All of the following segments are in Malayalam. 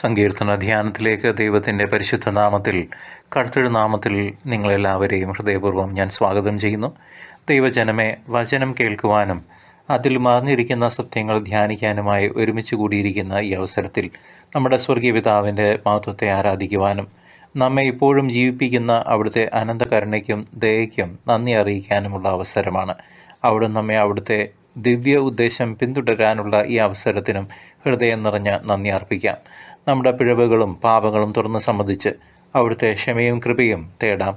സങ്കീർത്തന ധ്യാനത്തിലേക്ക് ദൈവത്തിന്റെ പരിശുദ്ധ നാമത്തിൽ കടുത്തൊരു നാമത്തിൽ നിങ്ങളെല്ലാവരെയും ഹൃദയപൂർവം ഞാൻ സ്വാഗതം ചെയ്യുന്നു. ദൈവജനമെ വചനം കേൾക്കുവാനും അതിൽ മറഞ്ഞിരിക്കുന്ന സത്യങ്ങൾ ധ്യാനിക്കാനുമായി ഒരുമിച്ച് കൂടിയിരിക്കുന്ന ഈ അവസരത്തിൽ നമ്മുടെ സ്വർഗീയ പിതാവിന്റെ മഹത്വത്തെ ആരാധിക്കുവാനും നമ്മെ ഇപ്പോഴും ജീവിപ്പിക്കുന്ന അവിടുത്തെ അനന്തകരുണയ്ക്കും ദയയ്ക്കും നന്ദി അറിയിക്കാനുമുള്ള അവസരമാണ്. അവിടെ നമ്മെ അവിടുത്തെ ദിവ്യ ഉദ്ദേശം പിന്തുടരാനുള്ള ഈ അവസരത്തിനും ഹൃദയം നിറഞ്ഞ നന്ദി അർപ്പിക്കാം. നമ്മുടെ പിഴവുകളും പാപങ്ങളും തുറന്ന് സമ്മതിച്ച് അവിടുത്തെ ക്ഷമയും കൃപയും തേടാം.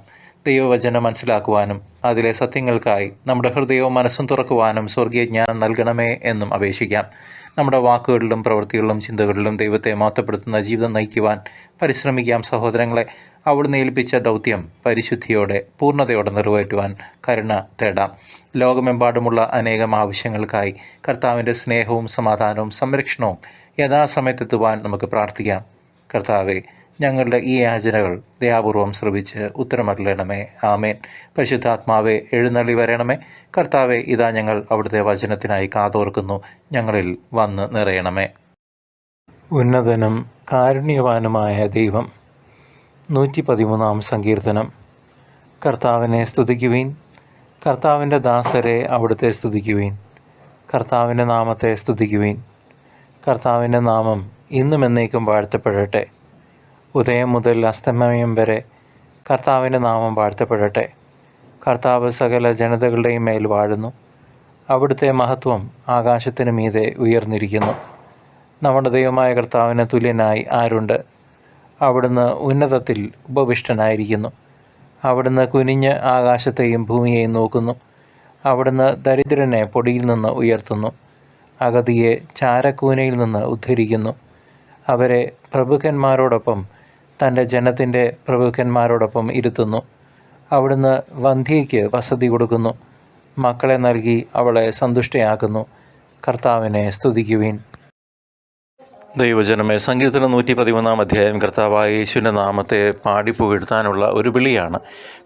ദൈവവചനം മനസ്സിലാക്കുവാനും അതിലെ സത്യങ്ങൾക്കായി നമ്മുടെ ഹൃദയവും മനസ്സും തുറക്കുവാനും സ്വർഗീയ ജ്ഞാനം നൽകണമേ എന്നും അപേക്ഷിക്കാം. നമ്മുടെ വാക്കുകളിലും പ്രവൃത്തികളിലും ചിന്തകളിലും ദൈവത്തെ മാറ്റപ്പെടുത്തുന്ന ജീവിതം നയിക്കുവാൻ പരിശ്രമിക്കാം സഹോദരങ്ങളെ. അവിടുന്ന് ഏൽപ്പിച്ച ദൗത്യം പരിശുദ്ധിയോടെ പൂർണതയോടെ നിറവേറ്റുവാൻ കരുണ തേടാം. ലോകമെമ്പാടുമുള്ള അനേകം ആവശ്യങ്ങൾക്കായി കർത്താവിന്റെ സ്നേഹവും സമാധാനവും സംരക്ഷണവും യഥാസമയത്തെത്തുവാൻ നമുക്ക് പ്രാർത്ഥിക്കാം. കർത്താവെ ഞങ്ങളുടെ ഈ യാചനകൾ ദയാപൂർവം ശ്രവിച്ച് ഉത്തരമറിയണമേ ആമേൻ. പരിശുദ്ധാത്മാവെ എഴുന്നള്ളി വരണമേ. കർത്താവെ ഇതാ ഞങ്ങൾ അവിടുത്തെ വചനത്തിനായി കാതോർക്കുന്നു. ഞങ്ങളിൽ വന്ന് നിറയണമേ. ഉന്നതനും കാരുണ്യവാനുമായ ദൈവം നൂറ്റി പതിമൂന്നാം സങ്കീർത്തനം. കർത്താവിനെ സ്തുതിക്കുവീൻ. കർത്താവിന്റെ ദാസരെ അവിടുത്തെ സ്തുതിക്കുവീൻ. കർത്താവിന്റെ നാമത്തെ സ്തുതിക്കുവീൻ. കർത്താവിന്റെ നാമം ഇന്നും എന്നേക്കും വാഴ്ത്തപ്പെടട്ടെ. ഉദയം മുതൽ അസ്തമയം വരെ കർത്താവിന്റെ നാമം വാഴ്ത്തപ്പെടട്ടെ. കർത്താവ് സകല ജനതകളുടെയും മേൽ വാഴുന്നു. അവിടുത്തെ മഹത്വം ആകാശത്തിന് മീതെ ഉയർന്നിരിക്കുന്നു. നമ്മുടെ ദൈവമായ കർത്താവിന് തുല്യനായി ആരുണ്ട്? അവിടുന്ന് ഉന്നതത്തിൽ ഉപവിഷ്ടനായിരിക്കുന്നു. അവിടുന്ന് കുനിഞ്ഞ് ആകാശത്തെയും ഭൂമിയെയും നോക്കുന്നു. അവിടുന്ന് ദരിദ്രനെ പൊടിയിൽ നിന്ന് ഉയർത്തുന്നു. അഗതിയെ ചാരക്കൂനയിൽ നിന്ന് ഉദ്ധരിക്കുന്നു. അവരെ പ്രഭുക്കന്മാരോടൊപ്പം തന്റെ ജനത്തിന്റെ പ്രഭുക്കന്മാരോടൊപ്പം ഇരുത്തുന്നു. അവിടുന്ന് വന്ധ്യയ്ക്ക് വസതി കൊടുക്കുന്നു. മക്കളെ നൽകി അവളെ സന്തുഷ്ടയാക്കുന്നു. കർത്താവിനെ സ്തുതിക്കുവീൻ. ദൈവജനമേ സങ്കീർത്തനം നൂറ്റി പതിമൂന്നാം അധ്യായം കർത്താവായ യേശുവിന്റെ നാമത്തെ പാടി പുകഴ്ത്താനുള്ള ഒരു വിളിയാണ്.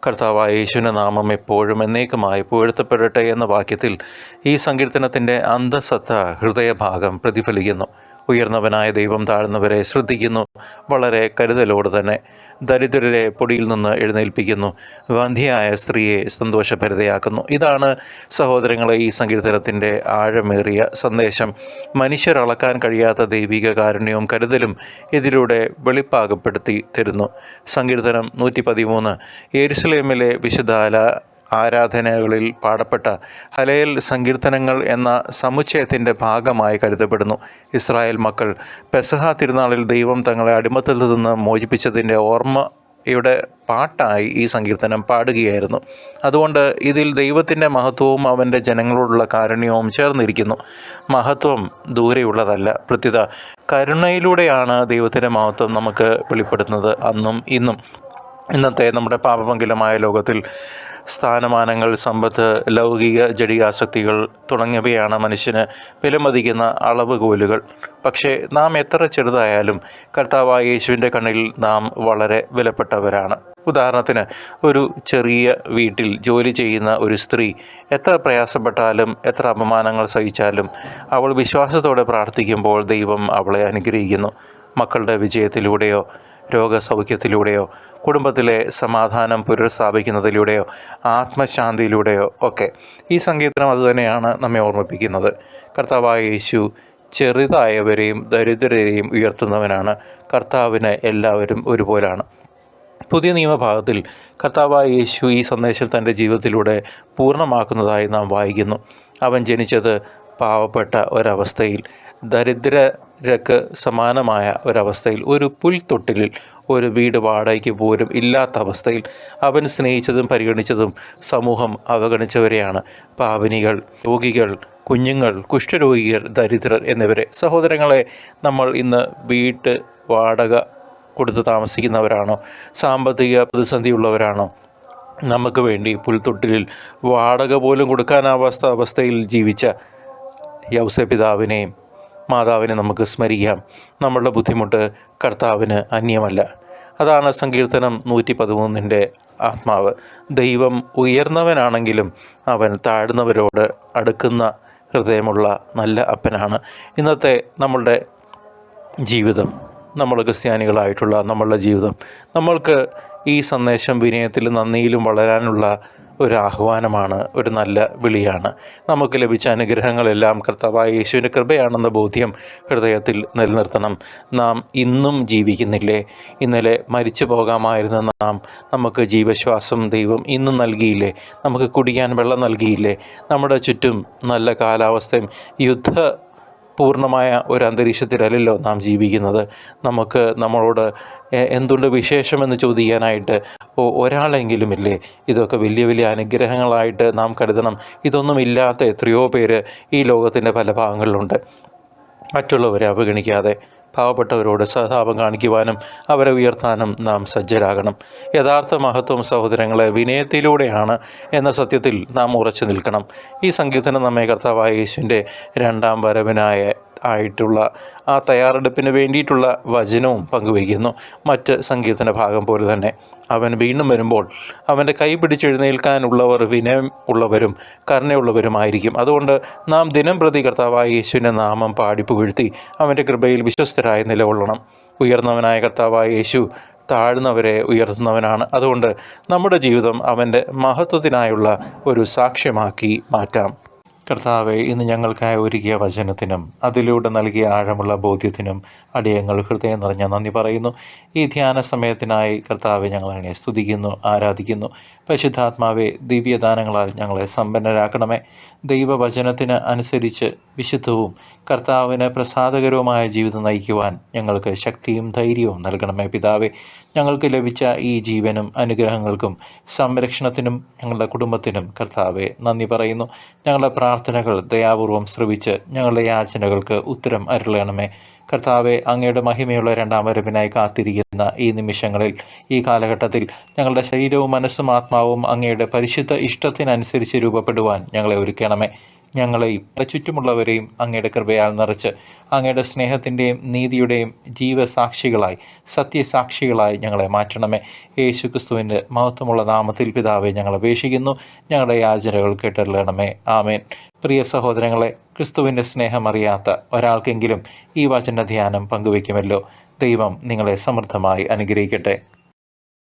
കർത്താവായ യേശുവിന്റെ നാമം എപ്പോഴും എന്നേക്കുമായി പുകഴ്ത്തപ്പെടട്ടെ എന്ന വാക്യത്തിൽ ഈ സങ്കീർത്തനത്തിന്റെ അന്തസത്ത ഹൃദയഭാഗം പ്രതിഫലിക്കുന്നു. ഉയർന്നവനായ ദൈവം താഴ്ന്നവരെ ശ്രദ്ധിക്കുന്നു. വളരെ കരുതലോട് തന്നെ ദരിദ്രരെ പൊടിയിൽ നിന്ന് എഴുന്നേൽപ്പിക്കുന്നു. വന്ധ്യയായ സ്ത്രീയെ സന്തോഷഭരിതയാക്കുന്നു. ഇതാണ് സഹോദരങ്ങളെ ഈ സങ്കീർത്തനത്തിന്റെ ആഴമേറിയ സന്ദേശം. മനുഷ്യർ അളക്കാൻ കഴിയാത്ത ദൈവിക കാരുണ്യവും കരുതലും ഇതിലൂടെ വെളിപ്പാകപ്പെടുത്തി തരുന്നു. സങ്കീർത്തനം നൂറ്റി പതിമൂന്ന് യെരുസലേമിലെ വിശുദ്ധാല ആരാധനകളിൽ പാടപ്പെട്ട ഹലയൽ സങ്കീർത്തനങ്ങൾ എന്ന സമുച്ചയത്തിന്റെ ഭാഗമായി കരുതപ്പെടുന്നു. ഇസ്രായേൽ മക്കൾ പെസഹ തിരുനാളിൽ ദൈവം തങ്ങളെ അടിമത്തിൽ നിന്ന് മോചിപ്പിച്ചതിന്റെ ഓർമ്മ യുടെ പാട്ടായി ഈ സങ്കീർത്തനം പാടുകയായിരുന്നു. അതുകൊണ്ട് ഇതിൽ ദൈവത്തിന്റെ മഹത്വവും അവന്റെ ജനങ്ങളോടുള്ള കാരുണ്യവും ചേർന്നിരിക്കുന്നു. മഹത്വം ദൂരെയുള്ളതല്ല പ്രത്യുത കരുണയിലൂടെയാണ് ദൈവത്തിന്റെ മഹത്വം നമുക്ക് വെളിപ്പെടുത്തുന്നത് അന്നും ഇന്നും. ഇന്നത്തെ നമ്മുടെ പാപമംഗലമായ ലോകത്തിൽ സ്ഥാനമാനങ്ങൾ സമ്പത്ത് ലൗകിക ജടികാസക്തികൾ തുടങ്ങിയവയാണ് മനുഷ്യന് വിലമതിക്കുന്ന അളവുകോലുകൾ. പക്ഷേ നാം എത്ര ചെറുതായാലും കർത്താവായ യേശുവിന്റെ കണ്ണിൽ നാം വളരെ വിലപ്പെട്ടവരാണ്. ഉദാഹരണത്തിന് ഒരു ചെറിയ വീട്ടിൽ ജോലി ചെയ്യുന്ന ഒരു സ്ത്രീ എത്ര പ്രയാസപ്പെട്ടാലും എത്ര അപമാനങ്ങൾ സഹിച്ചാലും അവൾ വിശ്വാസത്തോടെ പ്രാർത്ഥിക്കുമ്പോൾ ദൈവം അവളെ അനുഗ്രഹിക്കുന്നു. മക്കളുടെ വിജയത്തിലൂടെയോ രോഗസൗഖ്യത്തിലൂടെയോ കുടുംബത്തിലെ സമാധാനം പുനഃസ്ഥാപിക്കുന്നതിലൂടെയോ ആത്മശാന്തിയിലൂടെയോ ഒക്കെ ഈ സങ്കീർത്തനം അതുതന്നെയാണ് നമ്മെ ഓർമ്മിപ്പിക്കുന്നത്. കർത്താവായ യേശു ചെറുതായവരെയും ദരിദ്രരെയും ഉയർത്തുന്നവനാണ്. കർത്താവിന് എല്ലാവരും ഒരുപോലാണ്. പുതിയ നിയമഭാഗത്തിൽ കർത്താവായ യേശു ഈ സന്ദേശം തന്റെ ജീവിതത്തിലൂടെ പൂർണമാക്കുന്നതായി നാം വായിക്കുന്നു. അവൻ ജനിച്ചത് പാവപ്പെട്ട ഒരവസ്ഥയിൽ. ദരിദ്രർക്ക് സമാനമായ ഒരവസ്ഥയിൽ ഒരു പുൽത്തൊട്ടിലിൽ ഒരു വീട് വാടകയ്ക്ക് പോലും ഇല്ലാത്ത അവസ്ഥയിൽ അവൻ സ്നേഹിച്ചതും പരിഗണിച്ചതും സമൂഹം അവഗണിച്ചവരെയാണ്. പാവനികൾ രോഗികൾ കുഞ്ഞുങ്ങൾ കുഷ്ഠരോഗികൾ ദരിദ്രർ എന്നിവരെ. സഹോദരങ്ങളെ നമ്മൾ ഇന്ന് വീട്ട് വാടക കൊടുത്ത് താമസിക്കുന്നവരാണോ? സാമ്പത്തിക പ്രതിസന്ധിയുള്ളവരാണോ? നമുക്ക് വേണ്ടി പുൽത്തൊട്ടിലിൽ വാടക പോലും കൊടുക്കാനാവാത്ത അവസ്ഥയിൽ ജീവിച്ച യൗസപിതാവിനെയും മാതാവിനെ നമുക്ക് സ്മരിക്കാം. നമ്മളുടെ ബുദ്ധിമുട്ട് കർത്താവിന് അന്യമല്ല. അതാണ് സങ്കീർത്തനം നൂറ്റി പതിമൂന്നിന്റെ ആത്മാവ്. ദൈവം ഉയർന്നവനാണെങ്കിലും അവൻ താഴ്ന്നവരോട് അടുക്കുന്ന ഹൃദയമുള്ള നല്ല അപ്പനാണ്. ഇന്നത്തെ നമ്മളുടെ ജീവിതം നമ്മൾ ക്രിസ്ത്യാനികളായിട്ടുള്ള നമ്മളുടെ ജീവിതം നമ്മൾക്ക് ഈ സന്ദേശം വിനയത്തിലും നന്ദിയിലും വളരാനുള്ള ഒരു ആഹ്വാനമാണ് ഒരു നല്ല വിളിയാണ്. നമുക്ക് ലഭിച്ച അനുഗ്രഹങ്ങളെല്ലാം കർത്താവായ യേശുവിന്റെ കൃപയാണെന്ന ബോധ്യം ഹൃദയത്തിൽ നിലനിർത്തണം. നാം ഇന്നും ജീവിക്കുന്നില്ലേ? ഇന്നലെ മരിച്ചു പോകാമായിരുന്ന നാം നമുക്ക് ജീവശ്വാസം ദൈവം ഇന്നും നൽകിയില്ലേ? നമുക്ക് കുടിക്കാൻ വെള്ളം നൽകിയില്ലേ? നമ്മുടെ ചുറ്റും നല്ല കാലാവസ്ഥയും യുദ്ധ പൂർണമായ ഒരു അന്തരീക്ഷത്തിലല്ലല്ലോ നാം ജീവിക്കുന്നത്. നമുക്ക് നമ്മളോട് എന്തുണ്ട് വിശേഷമെന്ന് ചോദിക്കാനായിട്ട് ഒരാളെങ്കിലും ഇല്ലേ ഇതൊക്കെ വലിയ വലിയ അനുഗ്രഹങ്ങളായിട്ട് നാം കരുതണം. ഇതൊന്നുമില്ലാത്ത എത്രയോ പേര് ഈ ലോകത്തിന്റെ പല ഭാഗങ്ങളിലുണ്ട്. മറ്റുള്ളവരെ അവഗണിക്കാതെ പാവപ്പെട്ടവരോട് സഹതാപം കാണിക്കുവാനും അവരെ ഉയർത്താനും നാം സജ്ജരാകണം. യഥാർത്ഥ മഹത്വം സഹോദരങ്ങളെ വിനയത്തിലൂടെയാണ് എന്ന സത്യത്തിൽ നാം ഉറച്ചു നിൽക്കണം. ഈ സംഗീതനം നമ്മെ കർത്താവായ യേശുവിന്റെ രണ്ടാം വരവിനായ ആയിട്ടുള്ള ആ തയ്യാറെടുപ്പിന് വേണ്ടിയിട്ടുള്ള വചനവും പങ്കുവയ്ക്കുന്നു. മറ്റ് സംഗീതത്തിന്റെ ഭാഗം പോലെ തന്നെ അവൻ വീണ്ടും വരുമ്പോൾ അവന്റെ കൈ പിടിച്ചെഴുന്നേൽക്കാനുള്ളവർ വിനയം ഉള്ളവരും കരുണയുള്ളവരുമായിരിക്കും. അതുകൊണ്ട് നാം ദിനം പ്രതി കർത്താവായ യേശുവിന്റെ നാമം പാടി പുകഴ്ത്തി അവന്റെ കൃപയിൽ വിശ്വസ്തരായി നിലകൊള്ളണം. ഉയർന്നവനായ കർത്താവായ യേശു താഴ്ന്നവരെ ഉയർത്തുന്നവനാണ്. അതുകൊണ്ട് നമ്മുടെ ജീവിതം അവന്റെ മഹത്വത്തിനായുള്ള ഒരു സാക്ഷ്യമാക്കി മാറ്റാം. കർത്താവെ ഇന്ന് ഞങ്ങൾക്കായി ഒരുക്കിയ വചനത്തിനും അതിലൂടെ നൽകിയ ആഴമുള്ള ബോധ്യത്തിനും അടിയങ്ങൾ ഹൃദയം നിറഞ്ഞ നന്ദി പറയുന്നു. ഈ ധ്യാന സമയത്തിനായി കർത്താവെ ഞങ്ങൾ സ്തുതിക്കുന്നു ആരാധിക്കുന്നു. പരിശുദ്ധാത്മാവെ ദിവ്യദാനങ്ങളാൽ ഞങ്ങളെ സമ്പന്നരാക്കണമേ. ദൈവവചനത്തിന് അനുസരിച്ച് വിശുദ്ധവും കർത്താവിന് പ്രസാദകരവുമായ ജീവിതം നയിക്കുവാൻ ഞങ്ങൾക്ക് ശക്തിയും ധൈര്യവും നൽകണമേ പിതാവെ. ഞങ്ങൾക്ക് ലഭിച്ച ഈ ജീവനും അനുഗ്രഹങ്ങൾക്കും സംരക്ഷണത്തിനും ഞങ്ങളുടെ കുടുംബത്തിനും കർത്താവെ നന്ദി പറയുന്നു. ഞങ്ങളുടെ പ്രാർത്ഥനകൾ ദയാപൂർവം ശ്രവിച്ച് ഞങ്ങളുടെ യാചനകൾക്ക് ഉത്തരം അരുളണമേ. കർത്താവെ അങ്ങയുടെ മഹിമയുള്ള രണ്ടാം വരവിനായി കാത്തിരിക്കുന്ന ഈ നിമിഷങ്ങളിൽ ഈ കാലഘട്ടത്തിൽ ഞങ്ങളുടെ ശരീരവും മനസ്സും ആത്മാവും അങ്ങയുടെ പരിശുദ്ധ ഇഷ്ടത്തിനനുസരിച്ച് രൂപപ്പെടുവാൻ ഞങ്ങളെ ഒരുക്കണമേ. ഞങ്ങളെയും ചുറ്റുമുള്ളവരെയും അങ്ങയുടെ കൃപയാൽ നിറച്ച് അങ്ങയുടെ സ്നേഹത്തിന്റെയും നീതിയുടെയും ജീവസാക്ഷികളായി സത്യസാക്ഷികളായി ഞങ്ങളെ മാറ്റണമേ. യേശു ക്രിസ്തുവിന്റെ മഹത്വമുള്ള നാമത്തിൽ പിതാവെ ഞങ്ങൾ അപേക്ഷിക്കുന്നു. ഞങ്ങളുടെ യാചനകൾ കേട്ടറിയണമേ. ആമേൻ. പ്രിയ സഹോദരങ്ങളെ ക്രിസ്തുവിന്റെ സ്നേഹമറിയാത്ത ഒരാൾക്കെങ്കിലും ഈ വചന ധ്യാനം പങ്കുവയ്ക്കുമല്ലോ. ദൈവം നിങ്ങളെ സമൃദ്ധമായി അനുഗ്രഹിക്കട്ടെ.